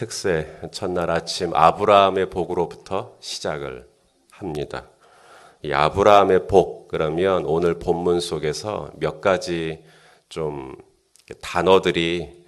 특세 첫날 아침 아브라함의 복으로부터 시작을 합니다. 이 아브라함의 복 그러면 오늘 본문 속에서 몇 가지 좀 단어들이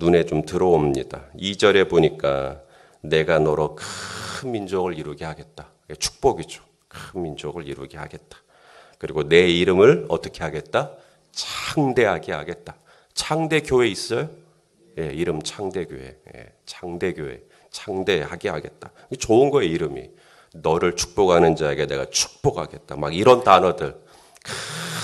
눈에 좀 들어옵니다. 2절에 보니까 내가 너로 큰 민족을 이루게 하겠다. 축복이죠. 큰 민족을 이루게 하겠다. 그리고 내 이름을 어떻게 하겠다? 창대하게 하겠다. 창대 교회 있어요? 예, 이름 창대교회. 예, 창대교회. 창대하게 하겠다. 좋은 거예요, 이름이. 너를 축복하는 자에게 내가 축복하겠다. 막 이런 단어들.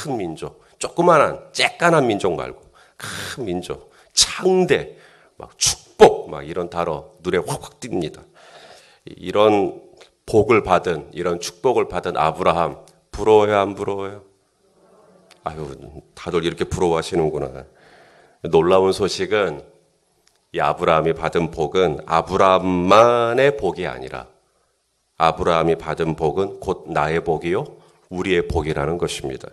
큰 민족. 조그만한, 쬐깐한 민족 말고. 큰 민족. 창대. 막 축복. 막 이런 단어 눈에 확확 띕니다. 이런 복을 받은, 이런 축복을 받은 아브라함. 부러워요, 안 부러워요? 아유, 다들 이렇게 부러워하시는구나. 놀라운 소식은 이 아브라함이 받은 복은 아브라함만의 복이 아니라 아브라함이 받은 복은 곧 나의 복이요 우리의 복이라는 것입니다.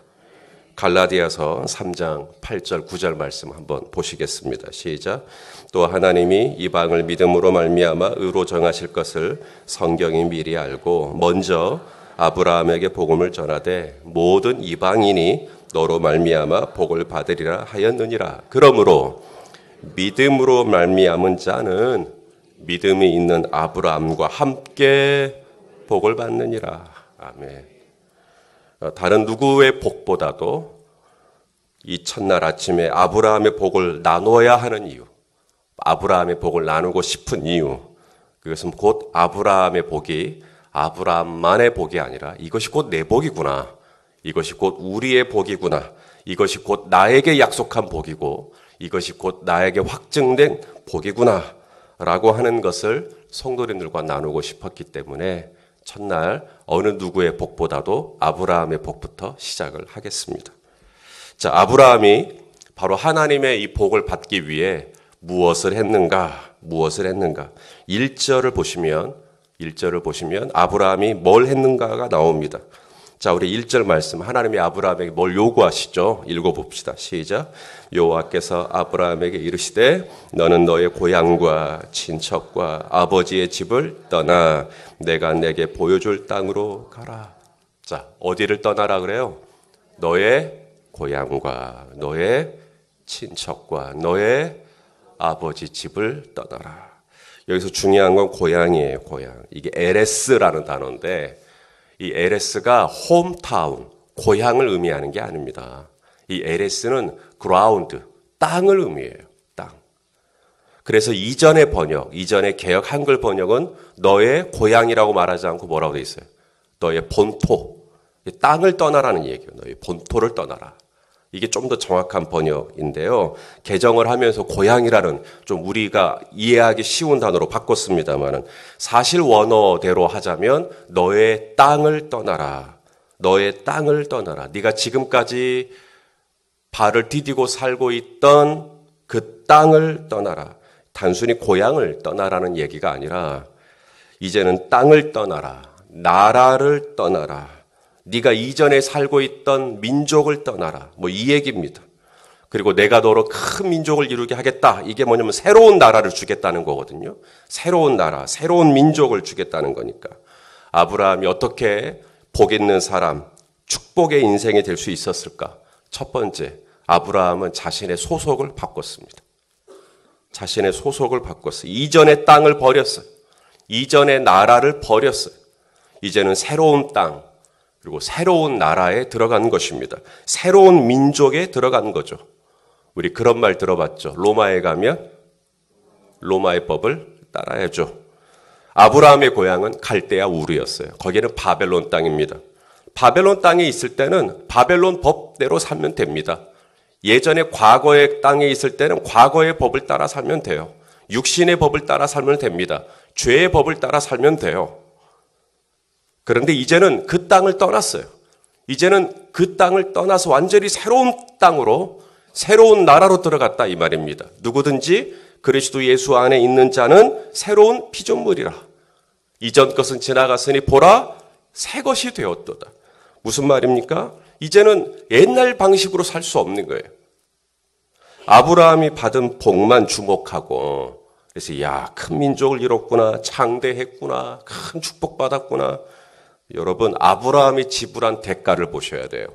갈라디아서 3장 8절 9절 말씀 한번 보시겠습니다. 시작. 또 하나님이 이방을 믿음으로 말미암아 의로 정하실 것을 성경이 미리 알고 먼저 아브라함에게 복음을 전하되 모든 이방인이 너로 말미암아 복을 받으리라 하였느니라. 그러므로 믿음으로 말미암은 자는 믿음이 있는 아브라함과 함께 복을 받느니라. 아멘. 어, 다른 누구의 복보다도 이 첫날 아침에 아브라함의 복을 나눠야 하는 이유, 아브라함의 복을 나누고 싶은 이유, 그것은 곧 아브라함의 복이 아브라함만의 복이 아니라 이것이 곧 내 복이구나. 이것이 곧 우리의 복이구나. 이것이 곧 나에게 약속한 복이고 이것이 곧 나에게 확증된 복이구나. 라고 하는 것을 성도님들과 나누고 싶었기 때문에 첫날 어느 누구의 복보다도 아브라함의 복부터 시작을 하겠습니다. 자, 아브라함이 바로 하나님의 이 복을 받기 위해 무엇을 했는가? 무엇을 했는가? 1절을 보시면 1절을 보시면 아브라함이 뭘 했는가가 나옵니다. 자, 우리 1절 말씀 하나님이 아브라함에게 뭘 요구하시죠? 읽어 봅시다. 시작. 여호와께서 아브라함에게 이르시되 너는 너의 고향과 친척과 아버지의 집을 떠나 내가 내게 보여줄 땅으로 가라. 자, 어디를 떠나라 그래요? 너의 고향과 너의 친척과 너의 아버지 집을 떠나라. 여기서 중요한 건 고향이에요, 고향. 이게 LS라는 단어인데 이 LS가 홈타운, 고향을 의미하는 게 아닙니다. 이 LS는 그라운드, 땅을 의미해요. 땅. 그래서 이전의 번역, 이전의 개혁 한글 번역은 너의 고향이라고 말하지 않고 뭐라고 돼 있어요? 너의 본토. 땅을 떠나라는 얘기예요. 너의 본토를 떠나라. 이게 좀 더 정확한 번역인데요. 개정을 하면서 고향이라는 좀 우리가 이해하기 쉬운 단어로 바꿨습니다만은 사실 원어대로 하자면 너의 땅을 떠나라. 너의 땅을 떠나라. 네가 지금까지 발을 디디고 살고 있던 그 땅을 떠나라. 단순히 고향을 떠나라는 얘기가 아니라 이제는 땅을 떠나라. 나라를 떠나라. 네가 이전에 살고 있던 민족을 떠나라. 뭐 이 얘기입니다. 그리고 내가 너로 큰 민족을 이루게 하겠다. 이게 뭐냐면 새로운 나라를 주겠다는 거거든요. 새로운 나라, 새로운 민족을 주겠다는 거니까. 아브라함이 어떻게 복 있는 사람, 축복의 인생이 될 수 있었을까? 첫 번째, 아브라함은 자신의 소속을 바꿨습니다. 자신의 소속을 바꿨어요. 이전의 땅을 버렸어요. 이전의 나라를 버렸어요. 이제는 새로운 땅, 그리고 새로운 나라에 들어간 것입니다. 새로운 민족에 들어간 거죠. 우리 그런 말 들어봤죠. 로마에 가면 로마의 법을 따라야죠. 아브라함의 고향은 갈대아 우르였어요. 거기는 바벨론 땅입니다. 바벨론 땅에 있을 때는 바벨론 법대로 살면 됩니다. 예전에 과거의 땅에 있을 때는 과거의 법을 따라 살면 돼요. 육신의 법을 따라 살면 됩니다. 죄의 법을 따라 살면 돼요. 그런데 이제는 그 땅을 떠났어요. 이제는 그 땅을 떠나서 완전히 새로운 땅으로 새로운 나라로 들어갔다 이 말입니다. 누구든지 그리스도 예수 안에 있는 자는 새로운 피조물이라. 이전 것은 지나갔으니 보라 새 것이 되었도다. 무슨 말입니까? 이제는 옛날 방식으로 살 수 없는 거예요. 아브라함이 받은 복만 주목하고 그래서 야, 큰 민족을 이뤘구나. 창대했구나. 큰 축복 받았구나. 여러분, 아브라함이 지불한 대가를 보셔야 돼요.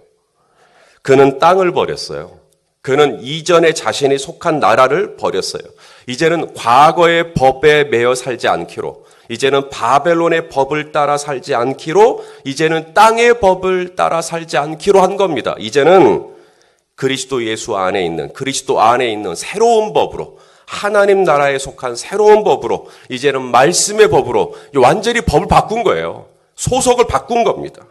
그는 땅을 버렸어요. 그는 이전에 자신이 속한 나라를 버렸어요. 이제는 과거의 법에 매여 살지 않기로, 이제는 바벨론의 법을 따라 살지 않기로, 이제는 땅의 법을 따라 살지 않기로 한 겁니다. 이제는 그리스도 예수 안에 있는, 그리스도 안에 있는 새로운 법으로, 하나님 나라에 속한 새로운 법으로, 이제는 말씀의 법으로 완전히 법을 바꾼 거예요. 소속을 바꾼 겁니다.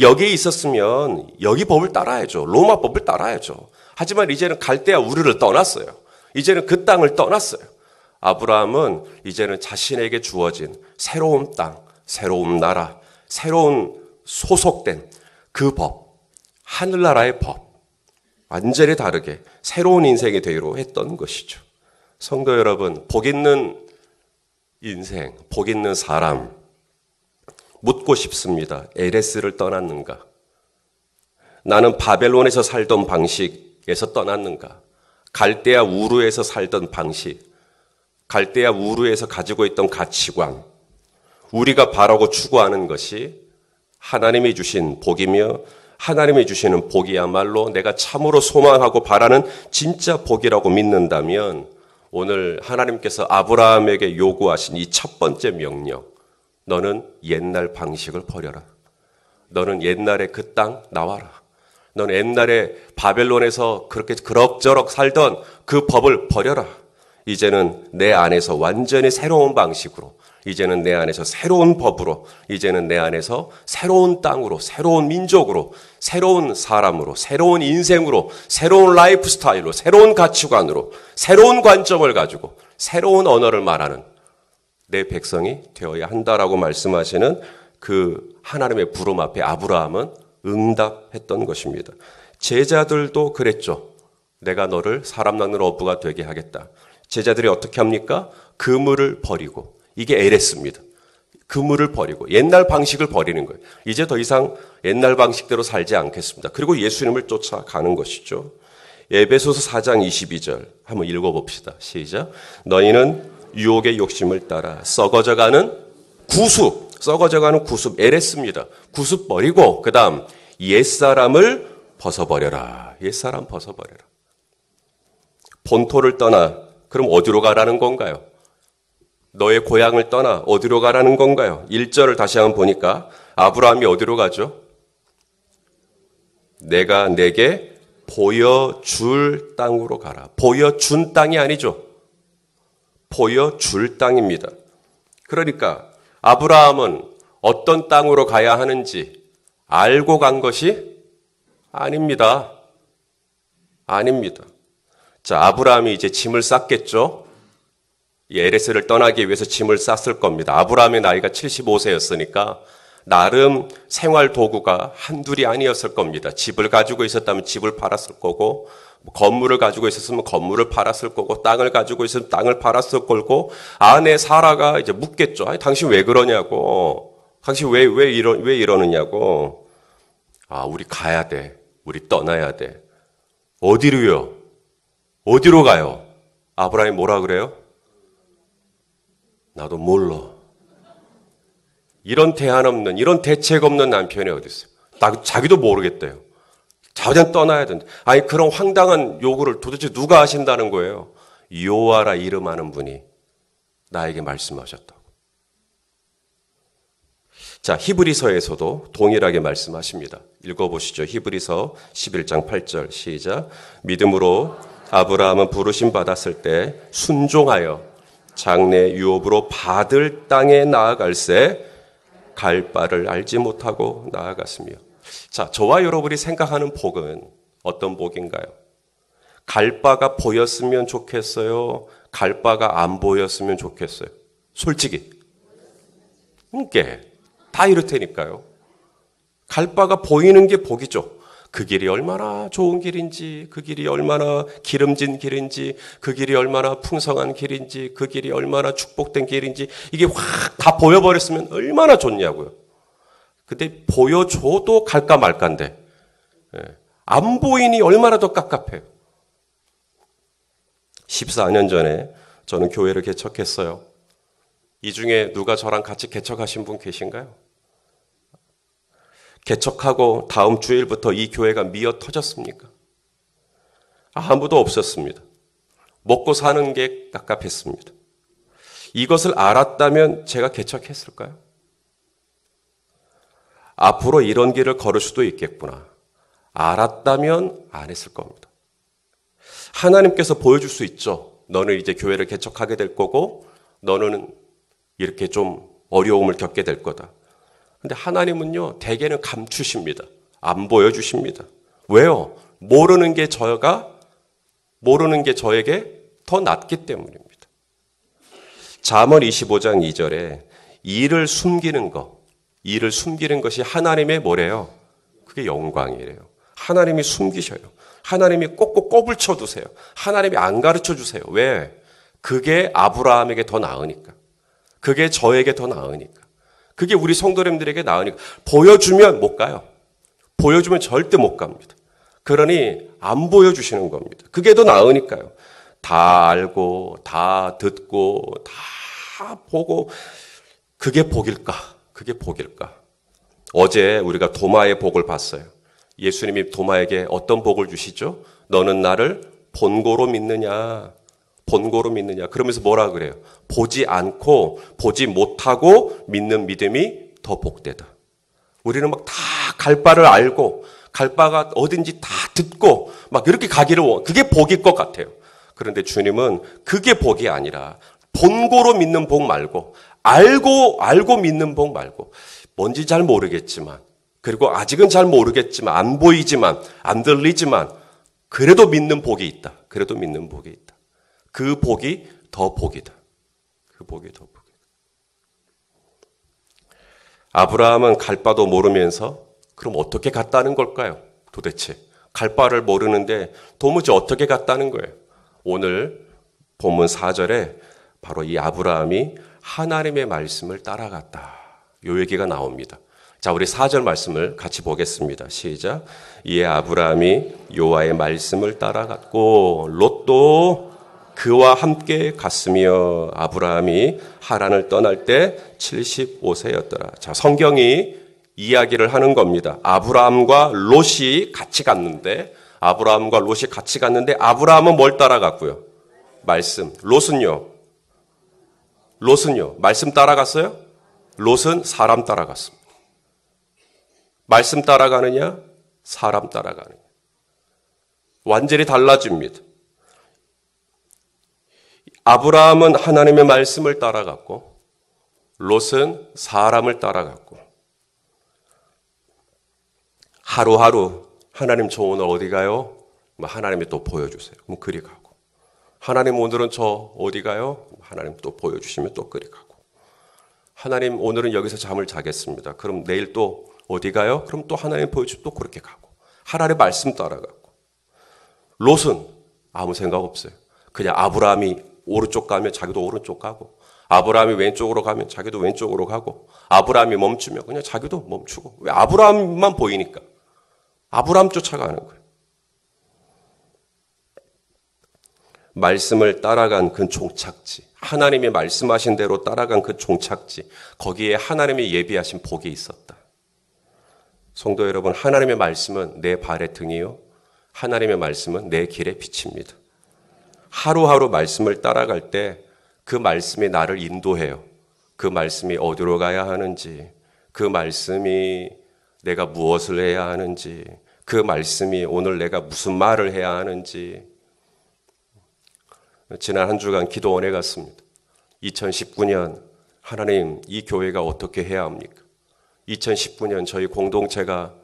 여기에 있었으면 여기 법을 따라야죠. 로마 법을 따라야죠. 하지만 이제는 갈대아 우르를 떠났어요. 이제는 그 땅을 떠났어요. 아브라함은 이제는 자신에게 주어진 새로운 땅, 새로운 나라, 새로운 소속된 그 법, 하늘나라의 법, 완전히 다르게 새로운 인생이 되기로 했던 것이죠. 성도 여러분, 복 있는 인생, 복 있는 사람, 묻고 싶습니다. 에레스를 떠났는가? 나는 바벨론에서 살던 방식에서 떠났는가? 갈대아 우르에서 살던 방식, 갈대아 우르에서 가지고 있던 가치관, 우리가 바라고 추구하는 것이 하나님이 주신 복이며 하나님이 주시는 복이야말로 내가 참으로 소망하고 바라는 진짜 복이라고 믿는다면 오늘 하나님께서 아브라함에게 요구하신 이 첫 번째 명령, 너는 옛날 방식을 버려라. 너는 옛날에 그 땅 나와라. 너는 옛날에 바벨론에서 그렇게 그럭저럭 살던 그 법을 버려라. 이제는 내 안에서 완전히 새로운 방식으로, 이제는 내 안에서 새로운 법으로, 이제는 내 안에서 새로운 땅으로, 새로운 민족으로, 새로운 사람으로, 새로운 인생으로, 새로운 라이프 스타일로, 새로운 가치관으로, 새로운 관점을 가지고, 새로운 언어를 말하는 내 백성이 되어야 한다라고 말씀하시는 그 하나님의 부름 앞에 아브라함은 응답했던 것입니다. 제자들도 그랬죠. 내가 너를 사람 낳는 어부가 되게 하겠다. 제자들이 어떻게 합니까? 그물을 버리고 이게 에레스입니다. 그물을 버리고 옛날 방식을 버리는 거예요. 이제 더 이상 옛날 방식대로 살지 않겠습니다. 그리고 예수님을 쫓아가는 것이죠. 에베소서 4장 22절 한번 읽어봅시다. 시작. 너희는 유혹의 욕심을 따라 썩어져가는 구습, 썩어져가는 구습, 에레스입니다. 구습 버리고 그 다음 옛사람을 벗어버려라. 옛사람 벗어버려라. 본토를 떠나 그럼 어디로 가라는 건가요? 너의 고향을 떠나 어디로 가라는 건가요? 1절을 다시 한번 보니까 아브라함이 어디로 가죠? 내가 내게 보여줄 땅으로 가라. 보여준 땅이 아니죠. 보여줄 땅입니다. 그러니까 아브라함은 어떤 땅으로 가야 하는지 알고 간 것이 아닙니다. 아닙니다. 자, 아브라함이 이제 짐을 쌌겠죠? 에레스를 떠나기 위해서 짐을 쌌을 겁니다. 아브라함의 나이가 75세였으니까 나름 생활 도구가 한둘이 아니었을 겁니다. 집을 가지고 있었다면 집을 팔았을 거고 뭐 건물을 가지고 있었으면 건물을 팔았을 거고 땅을 가지고 있으면 땅을 팔았을 거고 아내 사라가 이제 묻겠죠. 아니 당신 왜 그러냐고. 당신 왜 왜 이러 왜 이러느냐고. 아, 우리 가야 돼. 우리 떠나야 돼. 어디로요? 어디로 가요? 아브라함이 뭐라 그래요? 나도 몰라. 이런 대안 없는, 이런 대책 없는 남편이 어디 있어요? 자기도 모르겠대요. 자장 떠나야 된다. 아니 그런 황당한 요구를 도대체 누가 하신다는 거예요? 요하라 이름하는 분이 나에게 말씀하셨다고. 자, 히브리서에서도 동일하게 말씀하십니다. 읽어보시죠. 히브리서 11장 8절 시작. 믿음으로 아브라함은 부르심 받았을 때 순종하여 장래 유업으로 받을 땅에 나아갈새 갈 바를 알지 못하고 나아갔으며 자, 저와 여러분이 생각하는 복은 어떤 복인가요? 갈 바가 보였으면 좋겠어요? 갈 바가 안 보였으면 좋겠어요? 솔직히. 그러니까 다 이렇다니까요. 갈 바가 보이는 게 복이죠. 그 길이 얼마나 좋은 길인지, 그 길이 얼마나 기름진 길인지, 그 길이 얼마나 풍성한 길인지, 그 길이 얼마나 축복된 길인지, 이게 확 다 보여버렸으면 얼마나 좋냐고요. 근데 보여줘도 갈까 말까인데 예. 안 보이니 얼마나 더 깝깝해요. 14년 전에 저는 교회를 개척했어요. 이 중에 누가 저랑 같이 개척하신 분 계신가요? 개척하고 다음 주일부터 이 교회가 미어 터졌습니까? 아무도 없었습니다. 먹고 사는 게 깝깝했습니다. 이것을 알았다면 제가 개척했을까요? 앞으로 이런 길을 걸을 수도 있겠구나. 알았다면 안 했을 겁니다. 하나님께서 보여줄 수 있죠. 너는 이제 교회를 개척하게 될 거고, 너는 이렇게 좀 어려움을 겪게 될 거다. 근데 하나님은요, 대개는 감추십니다. 안 보여주십니다. 왜요? 모르는 게 저가, 모르는 게 저에게 더 낫기 때문입니다. 잠언 25장 2절에 일을 숨기는 것, 일을 숨기는 것이 하나님의 뭐래요? 그게 영광이래요. 하나님이 숨기셔요. 하나님이 꼭꼭 꼬불쳐 두세요. 하나님이 안 가르쳐 주세요. 왜? 그게 아브라함에게 더 나으니까. 그게 저에게 더 나으니까. 그게 우리 성도님들에게 나으니까. 보여주면 못 가요. 보여주면 절대 못 갑니다. 그러니 안 보여주시는 겁니다. 그게 더 나으니까요. 다 알고, 다 듣고, 다 보고, 그게 복일까? 그게 복일까? 어제 우리가 도마의 복을 봤어요. 예수님이 도마에게 어떤 복을 주시죠? 너는 나를 본고로 믿느냐? 본고로 믿느냐? 그러면서 뭐라 그래요? 보지 않고, 보지 못하고 믿는 믿음이 더 복되다. 우리는 막 다 갈 바를 알고, 갈 바가 어딘지 다 듣고, 막 이렇게 가기를 원, 그게 복일 것 같아요. 그런데 주님은 그게 복이 아니라 본고로 믿는 복 말고 알고 알고 믿는 복 말고 뭔지 잘 모르겠지만 그리고 아직은 잘 모르겠지만 안 보이지만 안 들리지만 그래도 믿는 복이 있다. 그래도 믿는 복이 있다. 그 복이 더 복이다. 그 복이 더 복이다. 아브라함은 갈 바도 모르면서 그럼 어떻게 갔다는 걸까요? 도대체 갈 바를 모르는데 도무지 어떻게 갔다는 거예요? 오늘 본문 4절에 바로 이 아브라함이 하나님의 말씀을 따라갔다. 요 얘기가 나옵니다. 자, 우리 4절 말씀을 같이 보겠습니다. 시작. 이에 아브라함이 요와의 말씀을 따라갔고 롯도 그와 함께 갔으며 아브라함이 하란을 떠날 때 75세였더라. 자, 성경이 이야기를 하는 겁니다. 아브라함과 롯이 같이 갔는데 아브라함과 롯이 같이 갔는데 아브라함은 뭘 따라갔고요? 말씀. 롯은요? 롯은요? 말씀 따라갔어요? 롯은 사람 따라갔습니다. 말씀 따라가느냐? 사람 따라가느냐? 완전히 달라집니다. 아브라함은 하나님의 말씀을 따라갔고, 롯은 사람을 따라갔고, 하루하루 하나님 저 오늘 어디 가요? 뭐 하나님이 또 보여주세요. 그럼 그리 가고. 하나님 오늘은 저 어디 가요? 하나님 또 보여주시면 또 그리 가고. 하나님 오늘은 여기서 잠을 자겠습니다. 그럼 내일 또 어디 가요? 그럼 또 하나님 보여주면 또 그렇게 가고. 하나님의 말씀 따라가고. 롯은 아무 생각 없어요. 그냥 아브라함이 오른쪽 가면 자기도 오른쪽 가고. 아브라함이 왼쪽으로 가면 자기도 왼쪽으로 가고. 아브라함이 멈추면 그냥 자기도 멈추고. 왜 아브라함만 보이니까. 아브라함 쫓아가는 거예요. 말씀을 따라간 그 종착지, 하나님이 말씀하신 대로 따라간 그 종착지, 거기에 하나님이 예비하신 복이 있었다. 성도 여러분, 하나님의 말씀은 내 발의 등이요. 하나님의 말씀은 내 길의 빛입니다. 하루하루 말씀을 따라갈 때 그 말씀이 나를 인도해요. 그 말씀이 어디로 가야 하는지, 그 말씀이 내가 무엇을 해야 하는지, 그 말씀이 오늘 내가 무슨 말을 해야 하는지. 지난 한 주간 기도원에 갔습니다. 2019년 하나님 이 교회가 어떻게 해야 합니까? 2019년 저희 공동체가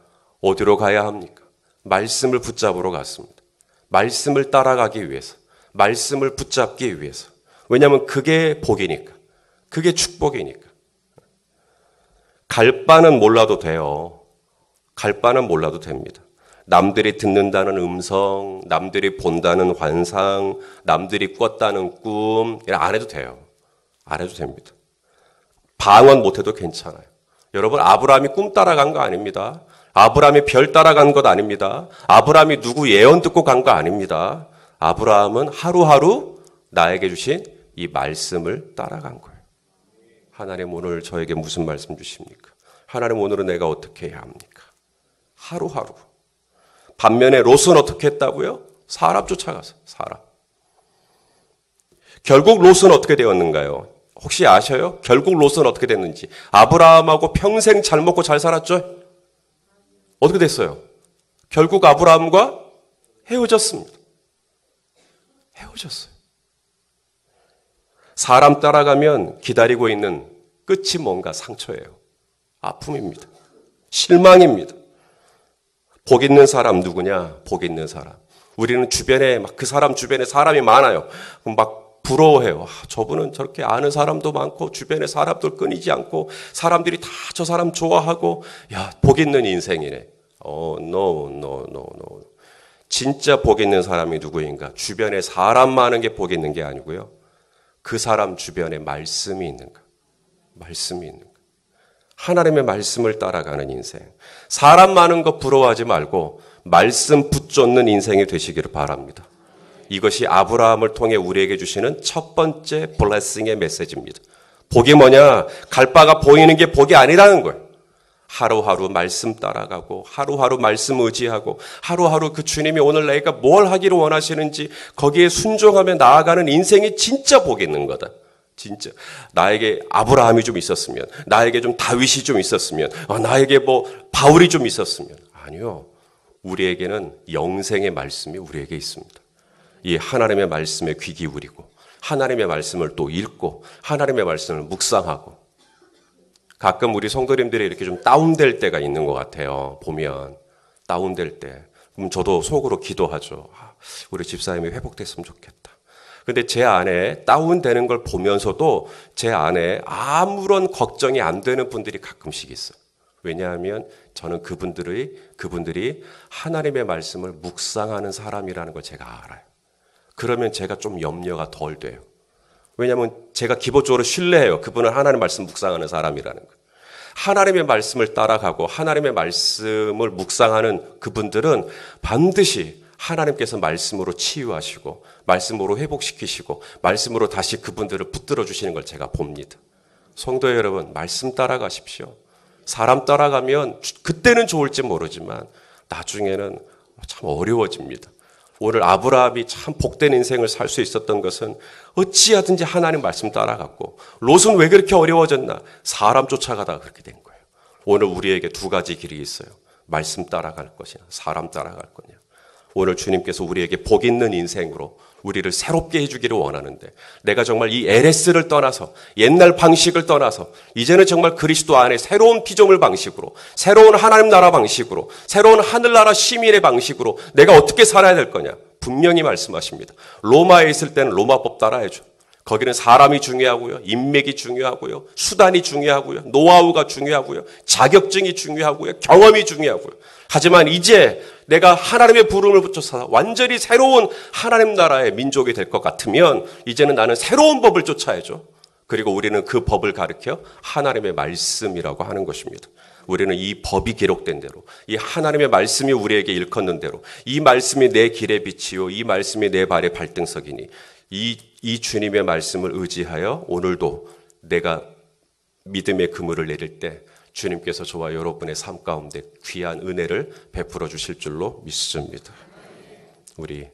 어디로 가야 합니까? 말씀을 붙잡으러 갔습니다. 말씀을 따라가기 위해서, 말씀을 붙잡기 위해서. 왜냐하면 그게 복이니까, 그게 축복이니까. 갈 바는 몰라도 돼요. 갈 바는 몰라도 됩니다. 남들이 듣는다는 음성, 남들이 본다는 환상, 남들이 꿨다는 꿈, 안 해도 돼요. 안 해도 됩니다. 방언 못해도 괜찮아요. 여러분, 아브라함이 꿈 따라간 거 아닙니다. 아브라함이 별 따라간 것 아닙니다. 아브라함이 누구 예언 듣고 간 거 아닙니다. 아브라함은 하루하루 나에게 주신 이 말씀을 따라간 거예요. 하나님 오늘 저에게 무슨 말씀 주십니까? 하나님 오늘은 내가 어떻게 해야 합니까? 하루하루. 반면에 롯은 어떻게 했다고요? 사람 쫓아가서 사람. 결국 롯은 어떻게 되었는가요? 혹시 아셔요? 결국 롯은 어떻게 됐는지. 아브라함하고 평생 잘 먹고 잘 살았죠? 어떻게 됐어요? 결국 아브라함과 헤어졌습니다. 헤어졌어요. 사람 따라가면 기다리고 있는 끝이 뭔가 상처예요. 아픔입니다. 실망입니다. 복 있는 사람 누구냐? 복 있는 사람. 우리는 주변에 막 그 사람 주변에 사람이 많아요. 막 부러워해요. 아, 저분은 저렇게 아는 사람도 많고 주변에 사람들 끊이지 않고 사람들이 다 저 사람 좋아하고 야, 복 있는 인생이네. 어, no, no, no, no. 진짜 복 있는 사람이 누구인가? 주변에 사람 많은 게 복 있는 게 아니고요. 그 사람 주변에 말씀이 있는가? 말씀이 있는가? 하나님의 말씀을 따라가는 인생. 사람 많은 거 부러워하지 말고 말씀 붙잡는 인생이 되시기를 바랍니다. 이것이 아브라함을 통해 우리에게 주시는 첫 번째 블레싱의 메시지입니다. 복이 뭐냐? 갈 바가 보이는 게 복이 아니라는 거예요. 하루하루 말씀 따라가고 하루하루 말씀 의지하고 하루하루 그 주님이 오늘 내가 뭘 하기를 원하시는지 거기에 순종하며 나아가는 인생이 진짜 복이 있는 거다. 진짜 나에게 아브라함이 좀 있었으면 나에게 좀 다윗이 좀 있었으면 어, 나에게 뭐 바울이 좀 있었으면 아니요. 우리에게는 영생의 말씀이 우리에게 있습니다. 이 하나님의 말씀에 귀 기울이고 하나님의 말씀을 또 읽고 하나님의 말씀을 묵상하고 가끔 우리 성도님들이 이렇게 좀 다운될 때가 있는 것 같아요. 보면 다운될 때. 그럼 저도 속으로 기도하죠. 아, 우리 집사님이 회복됐으면 좋겠다. 근데 제 안에 다운되는 걸 보면서도 제 안에 아무런 걱정이 안 되는 분들이 가끔씩 있어요. 왜냐하면 저는 그분들의 그분들이 하나님의 말씀을 묵상하는 사람이라는 걸 제가 알아요. 그러면 제가 좀 염려가 덜 돼요. 왜냐하면 제가 기본적으로 신뢰해요. 그분은 하나님의 말씀 묵상하는 사람이라는 거. 하나님의 말씀을 따라가고 하나님의 말씀을 묵상하는 그분들은 반드시 하나님께서 말씀으로 치유하시고 말씀으로 회복시키시고 말씀으로 다시 그분들을 붙들어 주시는 걸 제가 봅니다. 성도 여러분, 말씀 따라가십시오. 사람 따라가면 그때는 좋을지 모르지만 나중에는 참 어려워집니다. 오늘 아브라함이 참 복된 인생을 살 수 있었던 것은 어찌하든지 하나님 말씀 따라갔고 롯은 왜 그렇게 어려워졌나? 사람 쫓아가다가 그렇게 된 거예요. 오늘 우리에게 두 가지 길이 있어요. 말씀 따라갈 것이냐, 사람 따라갈 거냐. 오늘 주님께서 우리에게 복 있는 인생으로 우리를 새롭게 해주기를 원하는데 내가 정말 이 LS를 떠나서 옛날 방식을 떠나서 이제는 정말 그리스도 안에 새로운 피조물 방식으로 새로운 하나님 나라 방식으로 새로운 하늘나라 시민의 방식으로 내가 어떻게 살아야 될 거냐 분명히 말씀하십니다. 로마에 있을 때는 로마법 따라야죠. 거기는 사람이 중요하고요. 인맥이 중요하고요. 수단이 중요하고요. 노하우가 중요하고요. 자격증이 중요하고요. 경험이 중요하고요. 하지만 이제 내가 하나님의 부름을 붙여서 완전히 새로운 하나님 나라의 민족이 될 것 같으면 이제는 나는 새로운 법을 쫓아야죠. 그리고 우리는 그 법을 가르켜 하나님의 말씀이라고 하는 것입니다. 우리는 이 법이 기록된 대로, 이 하나님의 말씀이 우리에게 일컫는 대로, 이 말씀이 내 길의 빛이요, 이 말씀이 내 발의 발등석이니, 이, 이 주님의 말씀을 의지하여 오늘도 내가 믿음의 그물을 내릴 때 주님께서 저와 여러분의 삶 가운데 귀한 은혜를 베풀어 주실 줄로 믿습니다. 우리